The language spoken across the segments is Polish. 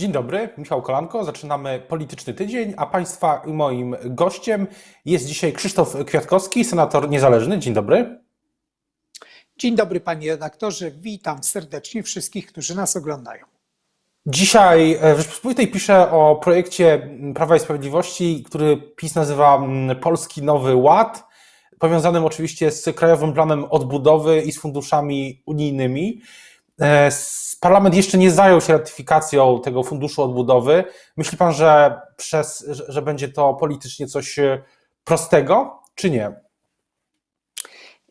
Dzień dobry, Michał Kolanko. Zaczynamy polityczny tydzień, a Państwa i moim gościem jest dzisiaj Krzysztof Kwiatkowski, senator niezależny. Dzień dobry. Dzień dobry panie redaktorze, witam serdecznie wszystkich, którzy nas oglądają. Dzisiaj w Rzeczpospolitej piszę o projekcie Prawa i Sprawiedliwości, który PiS nazywa mm, Polski Nowy Ład, powiązanym oczywiście z Krajowym Planem Odbudowy i z funduszami unijnymi. E, Parlament jeszcze nie zajął się ratyfikacją tego funduszu odbudowy. Myśli pan, że, przez, że, że będzie to politycznie coś e, prostego, czy nie?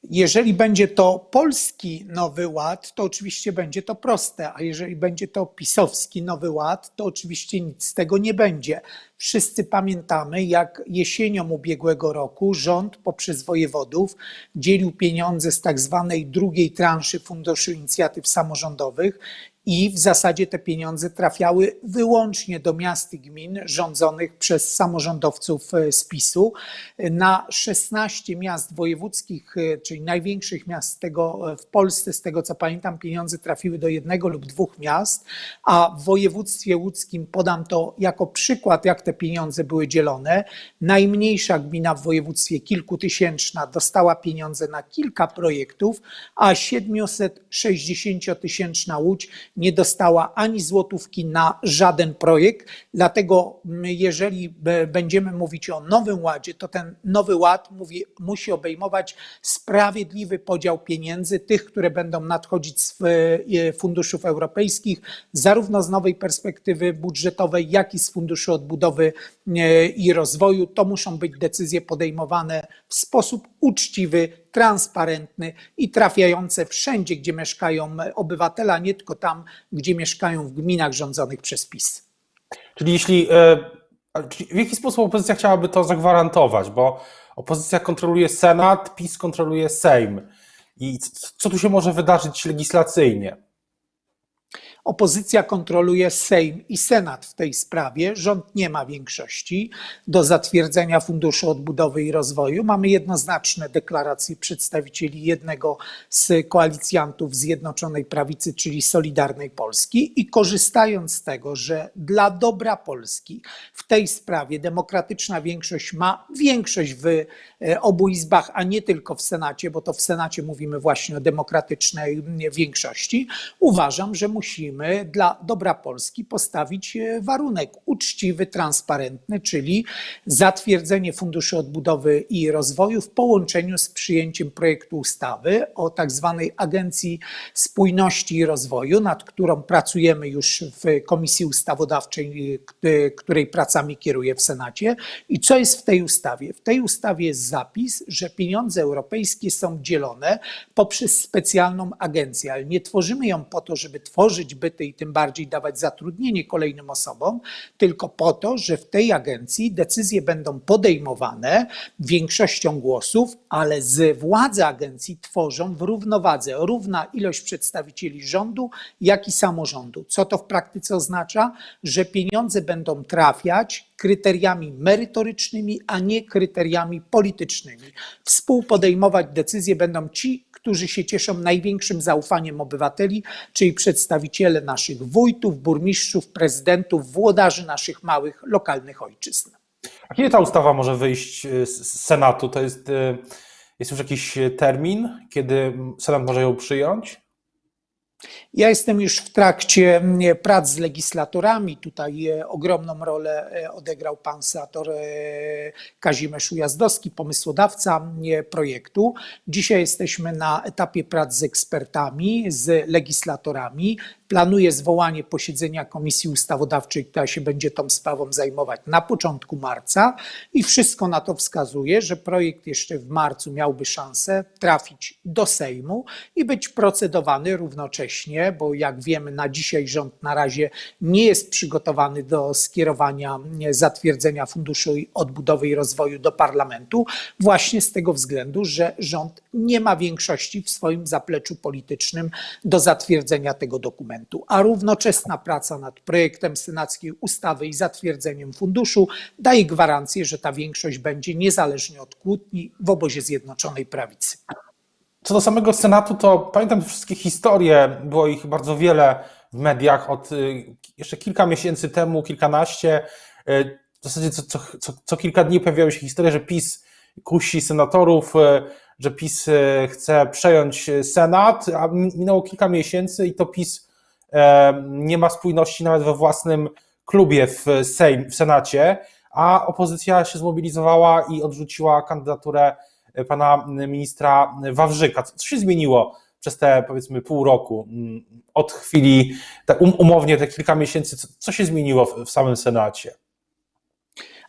Jeżeli będzie to polski nowy ład, to oczywiście będzie to proste, a jeżeli będzie to pisowski nowy ład, to oczywiście nic z tego nie będzie. Wszyscy pamiętamy, jak jesienią ubiegłego roku rząd poprzez wojewodów dzielił pieniądze z tak zwanej drugiej transzy Funduszu Inicjatyw Samorządowych i w zasadzie te pieniądze trafiały wyłącznie do miast i gmin rządzonych przez samorządowców e, z PiSu. Na 16 miast wojewódzkich, e, czyli największych miast tego, e, w Polsce, z tego co pamiętam, pieniądze trafiły do jednego lub dwóch miast, a w województwie łódzkim podam to jako przykład, jak te pieniądze były dzielone. Najmniejsza gmina w województwie kilkutysięczna dostała pieniądze na kilka projektów, a 760-tysięczna Łódź nie dostała ani złotówki na żaden projekt. Dlatego, m, jeżeli będziemy mówić o Nowym Ładzie, to ten Nowy Ład mówi, musi obejmować sprawiedliwy podział pieniędzy, tych, które będą nadchodzić z e, funduszów europejskich, zarówno z nowej perspektywy budżetowej, jak i z Funduszu Odbudowy e, i Rozwoju. To muszą być decyzje podejmowane w sposób uczciwy, transparentny i trafiające wszędzie, gdzie mieszkają obywatele, a nie tylko tam, gdzie mieszkają w gminach rządzonych przez PiS. Czyli jeśli, e, w jaki sposób opozycja chciałaby to zagwarantować? Bo opozycja kontroluje Senat, PiS kontroluje Sejm. I co tu się może wydarzyć legislacyjnie? Opozycja kontroluje Sejm i Senat w tej sprawie. Rząd nie ma większości do zatwierdzenia Funduszu Odbudowy i Rozwoju. Mamy jednoznaczne deklaracje przedstawicieli jednego z koalicjantów Zjednoczonej Prawicy, czyli Solidarnej Polski. I korzystając z tego, że dla dobra Polski w tej sprawie demokratyczna większość ma większość w e, obu izbach, a nie tylko w Senacie, bo to w Senacie mówimy właśnie o demokratycznej większości, uważam, że musimy dla dobra Polski postawić e, warunek uczciwy, transparentny, czyli zatwierdzenie Funduszu Odbudowy i Rozwoju w połączeniu z przyjęciem projektu ustawy o tak zwanej Agencji Spójności i Rozwoju, nad którą pracujemy już w Komisji Ustawodawczej, e, której pracami kieruję w Senacie. I co jest w tej ustawie? W tej ustawie jest zapis, że pieniądze europejskie są dzielone poprzez specjalną agencję, ale nie tworzymy ją po to, żeby tworzyć byty i tym bardziej dawać zatrudnienie kolejnym osobom, tylko po to, że w tej agencji decyzje będą podejmowane większością głosów, ale z władzy agencji tworzą w równowadze równa ilość przedstawicieli rządu, jak i samorządu. Co to w praktyce oznacza? Że pieniądze będą trafiać kryteriami merytorycznymi, a nie kryteriami politycznymi. Współpodejmować decyzje będą ci, którzy się cieszą największym zaufaniem obywateli, czyli przedstawiciele naszych wójtów, burmistrzów, prezydentów, włodarzy naszych małych, lokalnych ojczyzn. A kiedy ta ustawa może wyjść e, z Senatu? To jest, e, jest już jakiś termin, kiedy Senat może ją przyjąć? Ja jestem już w trakcie mm, prac z legislatorami. Tutaj e, ogromną rolę e, odegrał pan senator e, Kazimierz Ujazdowski, pomysłodawca mm, projektu. Dzisiaj jesteśmy na etapie prac z ekspertami, z legislatorami. Planuję zwołanie posiedzenia Komisji Ustawodawczej, która się będzie tą sprawą zajmować na początku marca i wszystko na to wskazuje, że projekt jeszcze w marcu miałby szansę trafić do Sejmu i być procedowany równocześnie, bo jak wiemy, na dzisiaj rząd na razie nie jest przygotowany do skierowania zatwierdzenia Funduszu Odbudowy i Rozwoju do parlamentu, właśnie z tego względu, że rząd nie ma większości w swoim zapleczu politycznym do zatwierdzenia tego dokumentu. A równoczesna praca nad projektem senackiej ustawy i zatwierdzeniem funduszu daje gwarancję, że ta większość będzie niezależnie od kłótni w obozie Zjednoczonej Prawicy. Co do samego Senatu, to pamiętam wszystkie historie, było ich bardzo wiele w mediach od y, jeszcze kilka miesięcy temu, kilkanaście. y, W zasadzie co, co, co, co kilka dni pojawiały się historie, że PiS kusi senatorów, y, że PiS chce przejąć Senat, a mi- minęło kilka miesięcy i to PiS nie ma spójności nawet we własnym klubie w Sejm, w Senacie, a opozycja się zmobilizowała i odrzuciła kandydaturę e, pana ministra Wawrzyka. Co się zmieniło przez te powiedzmy pół roku mm, od chwili, um, umownie te kilka miesięcy, co, się zmieniło w samym Senacie?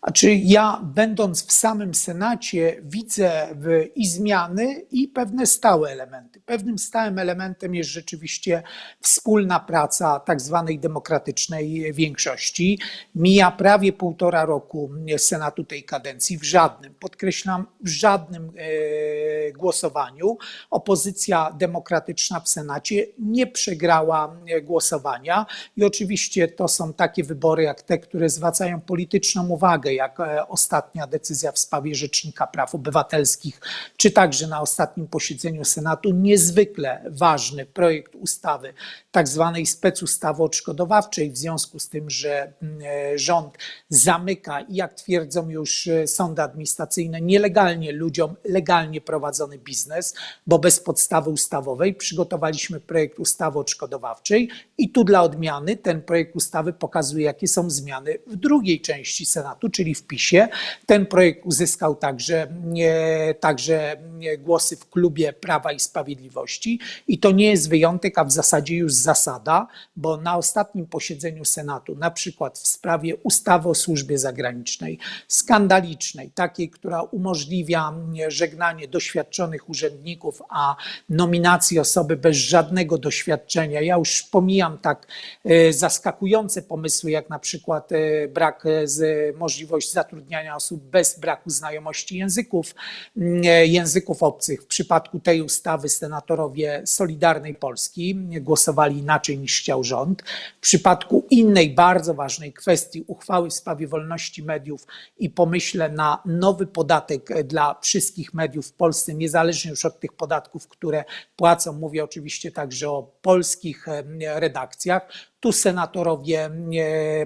A czy ja, będąc w samym Senacie, widzę w, i zmiany, i pewne stałe elementy. Pewnym stałym elementem jest rzeczywiście wspólna praca tak zwanej demokratycznej większości. Mija prawie półtora roku Senatu tej kadencji. W żadnym, podkreślam, w żadnym e, głosowaniu opozycja demokratyczna w Senacie nie przegrała e, głosowania. I oczywiście to są takie wybory jak te, które zwracają polityczną uwagę, jak e, ostatnia decyzja w sprawie Rzecznika Praw Obywatelskich, czy także na ostatnim posiedzeniu Senatu niezwykle ważny projekt ustawy, tak zwanej specustawy odszkodowawczej, w związku z tym, że mm, e, rząd zamyka i jak twierdzą już e, sądy administracyjne, nielegalnie ludziom legalnie prowadzony biznes, bo bez podstawy ustawowej przygotowaliśmy projekt ustawy odszkodowawczej i tu dla odmiany ten projekt ustawy pokazuje, jakie są zmiany w drugiej części Senatu, czyli w PiSie. Ten projekt uzyskał także, e, także e, głosy w klubie Prawa i Sprawiedliwości i to nie jest wyjątek, a w zasadzie już zasada, bo na ostatnim posiedzeniu Senatu, na przykład w sprawie ustawy o służbie zagranicznej, skandalicznej, takiej, która umożliwia mm, żegnanie doświadczonych urzędników, a nominacji osoby bez żadnego doświadczenia. Ja już pomijam tak e, zaskakujące pomysły, jak na przykład e, brak e, z możliwość zatrudniania osób bez braku znajomości języków, e, języków obcych. W przypadku tej ustawy senatorowie Solidarnej Polski głosowali inaczej niż chciał rząd. W przypadku innej bardzo ważnej kwestii uchwały w sprawie wolności mediów i pomyśle na nowy podatek e, dla wszystkich mediów w Polsce, niezależnie już od tych podatków, które płacą, mówię oczywiście także o polskich e, redakcjach. Tu senatorowie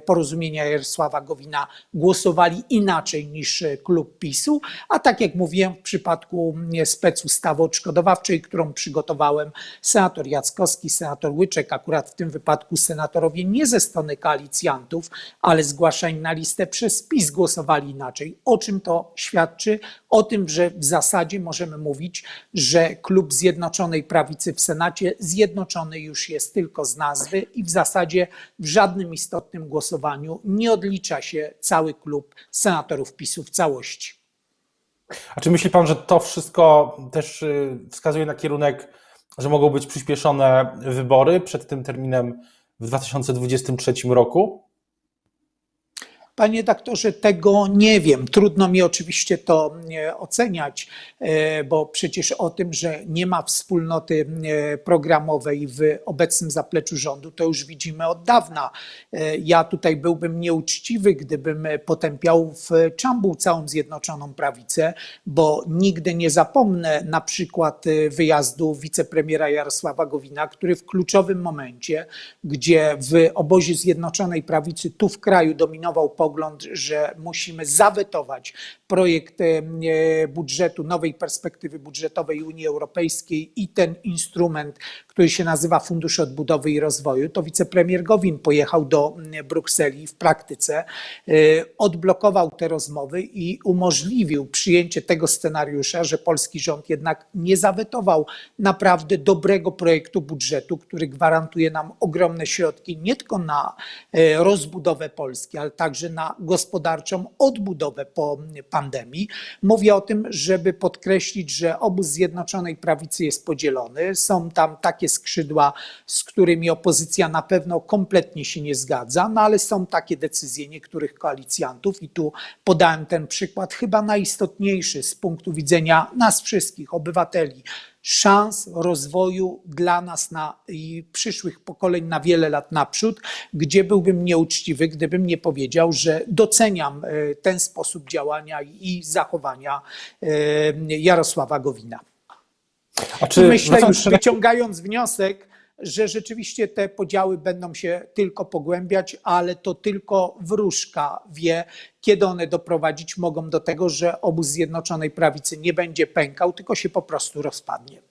porozumienia Jarosława Gowina głosowali inaczej niż e, klub PiSu, a tak jak mówiłem, w przypadku e, specustawy odszkodowawczej, którą przygotowałem, senator Jackowski, senator Łyczek, akurat w tym wypadku senatorowie nie ze strony koalicjantów, ale zgłaszani na listę przez PiS głosowali inaczej. O czym to świadczy? O tym, że w zasadzie możemy mówić, że klub Zjednoczonej Prawicy w Senacie zjednoczony już jest tylko z nazwy i w zasadzie w żadnym istotnym głosowaniu nie odlicza się cały klub senatorów PiSu w całości. A czy myśli pan, że to wszystko też y, wskazuje na kierunek, że mogą być przyspieszone wybory przed tym terminem w 2023 roku? Panie doktorze, tego nie wiem. Trudno mi oczywiście to e, oceniać, e, bo przecież o tym, że nie ma wspólnoty e, programowej w obecnym zapleczu rządu, to już widzimy od dawna. Ja tutaj byłbym nieuczciwy, gdybym potępiał w czambuł całą Zjednoczoną Prawicę, bo nigdy nie zapomnę na przykład wyjazdu wicepremiera Jarosława Gowina, który w kluczowym momencie, gdzie w obozie Zjednoczonej Prawicy tu w kraju dominował pogląd, że musimy zawetować projekt e, budżetu, nowej perspektywy budżetowej Unii Europejskiej i ten instrument, który się nazywa Fundusz Odbudowy i Rozwoju, to wicepremier Gowin pojechał do Brukseli w praktyce, e, odblokował te rozmowy i umożliwił przyjęcie tego scenariusza, że polski rząd jednak nie zawetował naprawdę dobrego projektu budżetu, który gwarantuje nam ogromne środki nie tylko na e, rozbudowę Polski, ale także na gospodarczą odbudowę po pandemii. Mówię o tym, żeby podkreślić, że obóz Zjednoczonej Prawicy jest podzielony. Są tam takie skrzydła, z którymi opozycja na pewno kompletnie się nie zgadza, no ale są takie decyzje niektórych koalicjantów i tu podałem ten przykład, chyba najistotniejszy z punktu widzenia nas wszystkich, obywateli szans rozwoju dla nas na, i przyszłych pokoleń na wiele lat naprzód, gdzie byłbym nieuczciwy, gdybym nie powiedział, że doceniam e, ten sposób działania i zachowania e, Jarosława Gowina. A I myślę wracając już wyciągając wniosek, że rzeczywiście te podziały będą się tylko pogłębiać, ale to tylko wróżka wie, kiedy one doprowadzić mogą do tego, że obóz Zjednoczonej Prawicy nie będzie pękał, tylko się po prostu rozpadnie.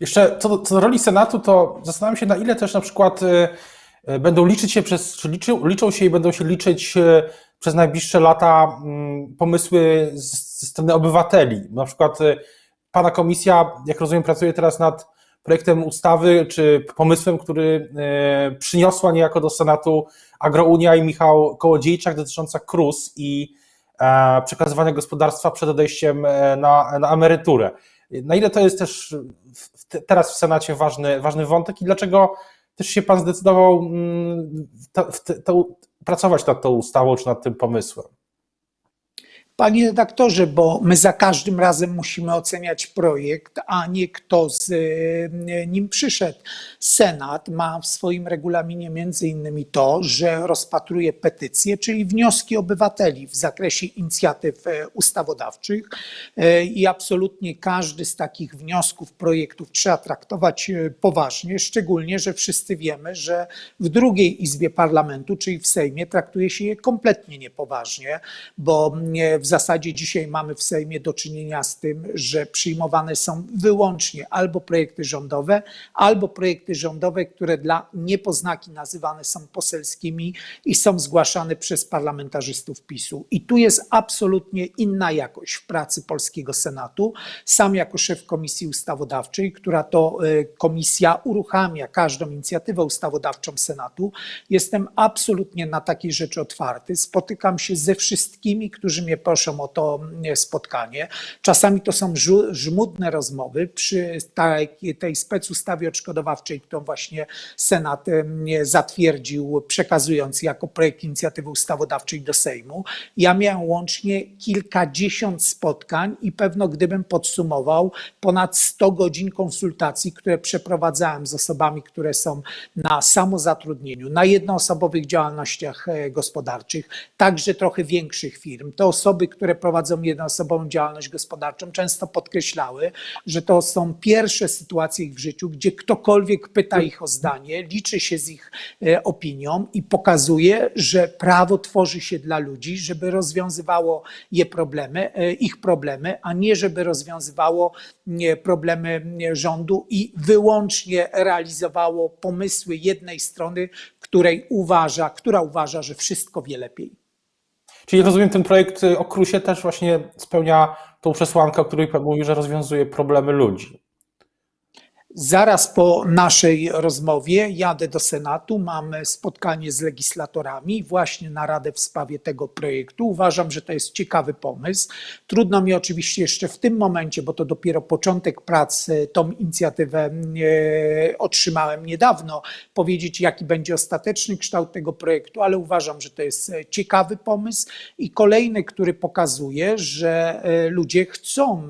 Jeszcze co do, co do roli Senatu, to zastanawiam się, na ile też na przykład y, y, będą liczyć się przez, czy liczy, liczą się i będą się liczyć y, przez najbliższe lata mm, pomysły ze strony obywateli. Na przykład Pana komisja, jak rozumiem, pracuje teraz nad projektem ustawy czy pomysłem, który y, przyniosła niejako do Senatu Agrounia i Michał Kołodziejczak dotycząca KRUS i e, przekazywania gospodarstwa przed odejściem e, na, na emeryturę. Na ile to jest też teraz w Senacie ważny, ważny wątek i dlaczego też się Pan zdecydował mm, to, to, pracować nad tą ustawą czy nad tym pomysłem? Panie redaktorze, bo my za każdym razem musimy oceniać projekt, a nie kto z e, nim przyszedł. Senat ma w swoim regulaminie między innymi to, że rozpatruje petycje, czyli wnioski obywateli w zakresie inicjatyw e, ustawodawczych E, i absolutnie każdy z takich wniosków, projektów trzeba traktować poważnie, szczególnie, że wszyscy wiemy, że w drugiej Izbie Parlamentu, czyli w Sejmie, traktuje się je kompletnie niepoważnie, bo mm, w zasadzie dzisiaj mamy w Sejmie do czynienia z tym, że przyjmowane są wyłącznie albo projekty rządowe, albo projekty rządowe, które dla niepoznaki nazywane są poselskimi i są zgłaszane przez parlamentarzystów PiSu. I tu jest absolutnie inna jakość w pracy polskiego Senatu. Sam jako szef Komisji Ustawodawczej, która to e, komisja uruchamia każdą inicjatywę ustawodawczą Senatu, jestem absolutnie na takie rzeczy otwarty. Spotykam się ze wszystkimi, którzy mnie proszą o to mm, spotkanie. Czasami to są żmudne rozmowy przy tej, tej specustawie odszkodowawczej, którą właśnie Senat em, zatwierdził, przekazując jako projekt inicjatywy ustawodawczej do Sejmu. Ja miałem łącznie kilkadziesiąt spotkań i pewno gdybym podsumował ponad 100 godzin konsultacji, które przeprowadzałem z osobami, które są na samozatrudnieniu, na jednoosobowych działalnościach e, gospodarczych, także trochę większych firm. Te osoby, które prowadzą jednoosobową działalność gospodarczą, często podkreślały, że to są pierwsze sytuacje ich w życiu, gdzie ktokolwiek pyta ich o zdanie, liczy się z ich e, opinią i pokazuje, że prawo tworzy się dla ludzi, żeby rozwiązywało je problemy, e, ich problemy, a nie żeby rozwiązywało problemy rządu i wyłącznie realizowało pomysły jednej strony, której uważa, która uważa, że wszystko wie lepiej. Czyli rozumiem, ten projekt y, o Krusie też właśnie spełnia tą przesłankę, o której Pan mówi, że rozwiązuje problemy ludzi. Zaraz po naszej rozmowie jadę do Senatu, mamy spotkanie z legislatorami właśnie na radę w sprawie tego projektu. Uważam, że to jest ciekawy pomysł. Trudno mi oczywiście jeszcze w tym momencie, bo to dopiero początek prac, e, tą inicjatywę e, otrzymałem niedawno, powiedzieć, jaki będzie ostateczny kształt tego projektu, ale uważam, że to jest e, ciekawy pomysł i kolejny, który pokazuje, że ludzie chcą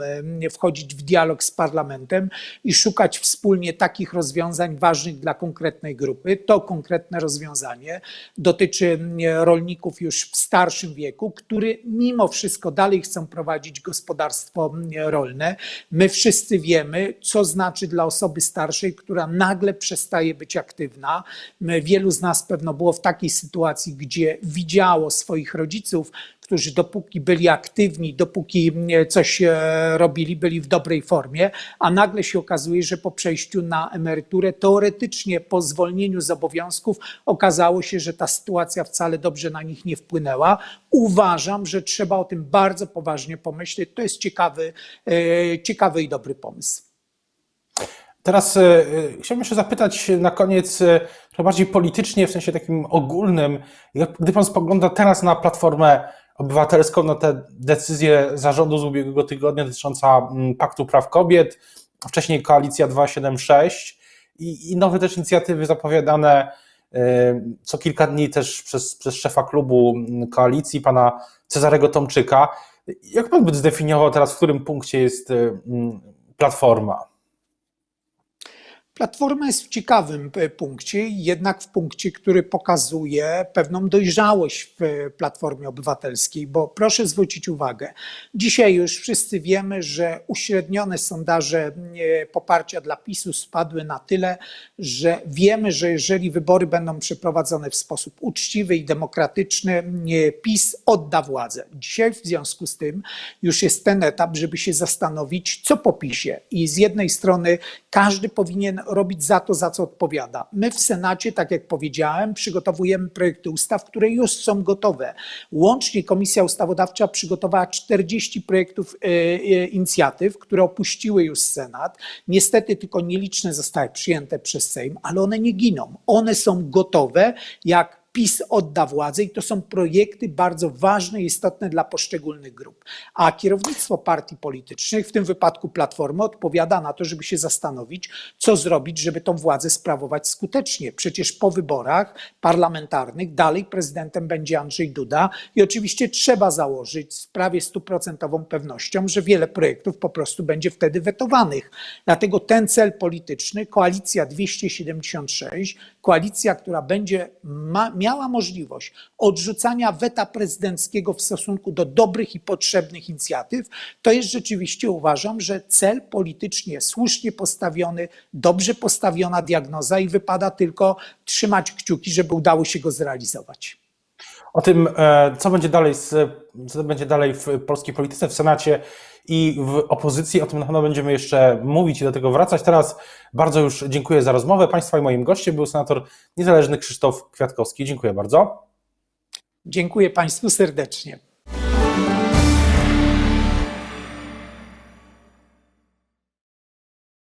wchodzić w dialog z parlamentem i szukać wspólnie takich rozwiązań ważnych dla konkretnej grupy. To konkretne rozwiązanie dotyczy rolników już w starszym wieku, który mimo wszystko dalej chcą prowadzić gospodarstwo rolne. My wszyscy wiemy, co znaczy dla osoby starszej, która nagle przestaje być aktywna. Wielu z nas pewno było w takiej sytuacji, gdzie widziało swoich rodziców, którzy dopóki byli aktywni, dopóki mm, coś e, robili, byli w dobrej formie, a nagle się okazuje, że po przejściu na emeryturę, teoretycznie po zwolnieniu z obowiązków, okazało się, że ta sytuacja wcale dobrze na nich nie wpłynęła. Uważam, że trzeba o tym bardzo poważnie pomyśleć. To jest ciekawy, e, ciekawy i dobry pomysł. Teraz y, chciałbym jeszcze zapytać na koniec trochę bardziej politycznie, w sensie takim ogólnym. Gdy Pan spogląda teraz na Platformę Obywatelską, na te decyzje zarządu z ubiegłego tygodnia dotycząca mm, Paktu Praw Kobiet, wcześniej Koalicja 276 i, i nowe też inicjatywy zapowiadane y, co kilka dni też przez, przez szefa klubu mm, koalicji, pana Cezarego Tomczyka. Jak Pan by zdefiniował teraz, w którym punkcie jest y, mm, Platforma? Platforma jest w ciekawym e, punkcie, jednak w punkcie, który pokazuje pewną dojrzałość w e, Platformie Obywatelskiej, bo proszę zwrócić uwagę, dzisiaj już wszyscy wiemy, że uśrednione sondaże e, poparcia dla PiSu spadły na tyle, że wiemy, że jeżeli wybory będą przeprowadzone w sposób uczciwy i demokratyczny, PiS odda władzę. Dzisiaj w związku z tym już jest ten etap, żeby się zastanowić, co po PiSie. I z jednej strony każdy powinien robić za to, za co odpowiada. My w Senacie, tak jak powiedziałem, przygotowujemy projekty ustaw, które już są gotowe. Łącznie Komisja Ustawodawcza przygotowała 40 projektów e, e, inicjatyw, które opuściły już Senat. Niestety tylko nieliczne zostały przyjęte przez Sejm, ale one nie giną. One są gotowe, jak PiS odda władzę i to są projekty bardzo ważne i istotne dla poszczególnych grup. A kierownictwo partii politycznych, w tym wypadku Platformy, odpowiada na to, żeby się zastanowić, co zrobić, żeby tą władzę sprawować skutecznie. Przecież po wyborach parlamentarnych dalej prezydentem będzie Andrzej Duda i oczywiście trzeba założyć z prawie stuprocentową pewnością, że wiele projektów po prostu będzie wtedy wetowanych. Dlatego ten cel polityczny, koalicja 276, koalicja, która będzie ma, miała możliwość odrzucania weta prezydenckiego w stosunku do dobrych i potrzebnych inicjatyw, to jest rzeczywiście uważam, że cel politycznie słusznie postawiony, dobrze postawiona diagnoza i wypada tylko trzymać kciuki, żeby udało się go zrealizować. O tym, e, co będzie dalej, z, co będzie dalej w polskiej polityce, w Senacie i w opozycji, o tym na pewno będziemy jeszcze mówić i do tego wracać. Teraz bardzo już dziękuję za rozmowę. Państwa i moim gościem był senator niezależny Krzysztof Kwiatkowski. Dziękuję bardzo. Dziękuję Państwu serdecznie.